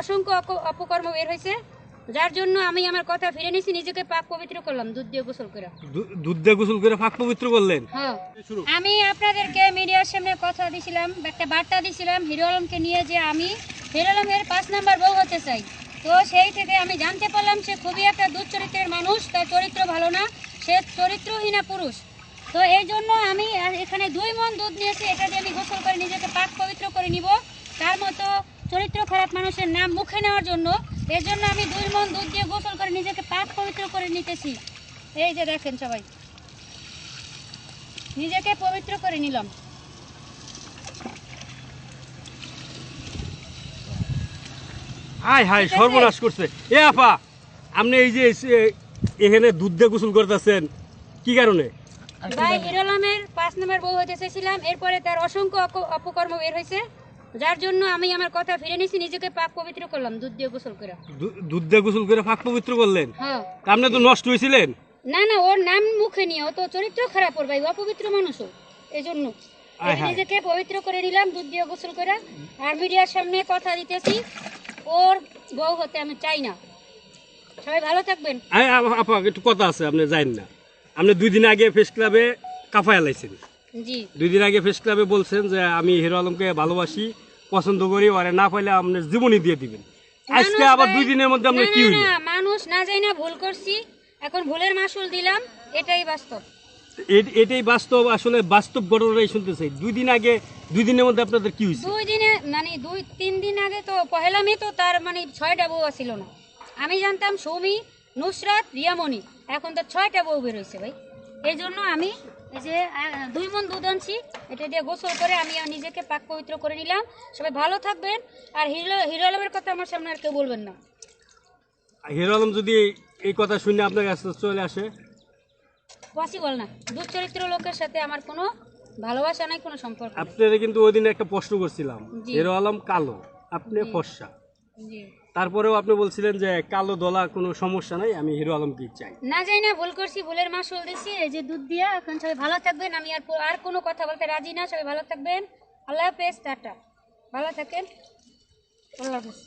অসংখ্য অপকর্ম বের হয়েছে যার জন্য আমি আমার কথা ফিরে নিয়েছি নিজেকে পাক পবিত্র করলাম দুধ দিয়ে গোসল করে। দুধ দিয়ে গোসল করে ফাঁক পবিত্র করলেন? হ্যাঁ। আমি আপনাদেরকে মিডিয়ার সামনে কথা দিছিলাম একটা বার্তা দিছিলাম হিরো আলমকে নিয়ে যে আমি হিরো আলমের পাঁচ নাম্বার বউ হতে চাই। তো সেই থেকে আমি জানতে পারলাম সে খুবই একটা দুধ চরিত্রের মানুষ তার চরিত্র ভালো না সে চরিত্রহীনা পুরুষ। তো এই জন্য আমি এখানে দুই মন দুধ নিয়েছি এটা দিয়ে আমি গোসল করে নিজেকে পাক পবিত্র করে নিব। তার মতো চরিত্র খারাপ মানুষের নাম মুখে নেওয়ার জন্য এর জন্য আমি দুই মন দুধ দিয়ে গোসল করে নিজেকে পাক পবিত্র করে নিতেছি। এই যে দেখেন সবাই। নিজেকে পবিত্র করে নিলাম। হাই হাই সর্বনাশ করছে। এ আপা আপনি এই যে এখানে দুধ দিয়ে গোসল করতেছেন কি কারণে? ভাই হিরোলামের পাঁচ নম্বর বউ হতে চেয়েছিলাম এরপরে তার অসংখ্য অপকর্ম বের হয়েছে যার জন্য আমি আমার কথা ফিরে নিয়েছি নিজেকে পাক পবিত্র করলাম দুধ দিয়ে গোসল করে। দুধ দিয়ে গোসল করে ফাঁক পবিত্র করলেন? হ্যাঁ। আপনি তো নষ্ট হয়েছিলেন না না ওর নাম মুখে নিয়ে ও তো চরিত্র খারাপ ওর ভাই অপবিত্র মানুষও এই জন্য নিজেকে পবিত্র করে নিলাম দুধ দিয়ে গোসল করে। আর মিডিয়ার সামনে কথা দিতেছি ওর বউ হতে আমি চাই না। সবাই ভালো থাকবেন। আপা একটু কথা আছে আপনি যাইন না। আপনি দুই দিন আগে ফেস ক্লাবে কাফায় লাইছেন। দুই দিন আগে ফেস ক্লাবে বলছেন যে আমি হিরো আলমকে ভালোবাসি পছন্দ করি ওরে না পাইলে আপনার জীবনই দিয়ে দিবেন। আজকে আবার দুই দিনের মধ্যে না, কি হইল? মানুষ না যাই না ভুল করছি। এখন ভুলের মাসুল দিলাম এটাই বাস্তব। এটাই বাস্তব আসলে বাস্তব ঘটনাটাই শুনতে চাই। দুই দিন আগে দুই দিনের মধ্যে আপনাদের কি হয়েছে দুই দিনে মানে দুই তিন দিন আগে তো পহেলা মে তো তার মানে ছয়টা বউ ছিল না। আমি জানতাম সৌমি নুসরাত রিয়ামণি। এখন তো ছয়টা বউ বের হয়েছে ভাই। এই জন্য আমি এই যে দুই মন দুধ আনছি। এটা দিয়ে গোসল করে আমি নিজেকে পাক পবিত্র করে নিলাম। সবাই ভালো থাকবেন। আর হিরো হিরো আলমের কথা আমার সামনে আর কেউ বলবেন না। হিরো আলম যদি এই কথা শুনে আপনার কাছে চলে আসে? পসিবল না। দুশ্চরিত্র লোকের সাথে আমার কোনো ভালোবাসা নাই কোনো সম্পর্ক। আপনারা কিন্তু ওই দিন একটা প্রশ্ন করছিলাম। হিরো আলম কালো আপনি ফর্সা। জি। তারপরেও আপনি বলছিলেন যে কালো দলা কোনো সমস্যা নাই, আমি হিরো আলমকে চাই। না যাই না, ভুল করছি, ভুলের মাসুল দিছি এই যে দুধ দিয়া, এখন সবাই ভালো থাকবেন, আমি আর আর কোনো কথা বলতে রাজি না, সবাই ভালো থাকবেন। আল্লাহ হাফেজ, টাটা। ভালো থাকেন। আল্লাহ হাফেজ।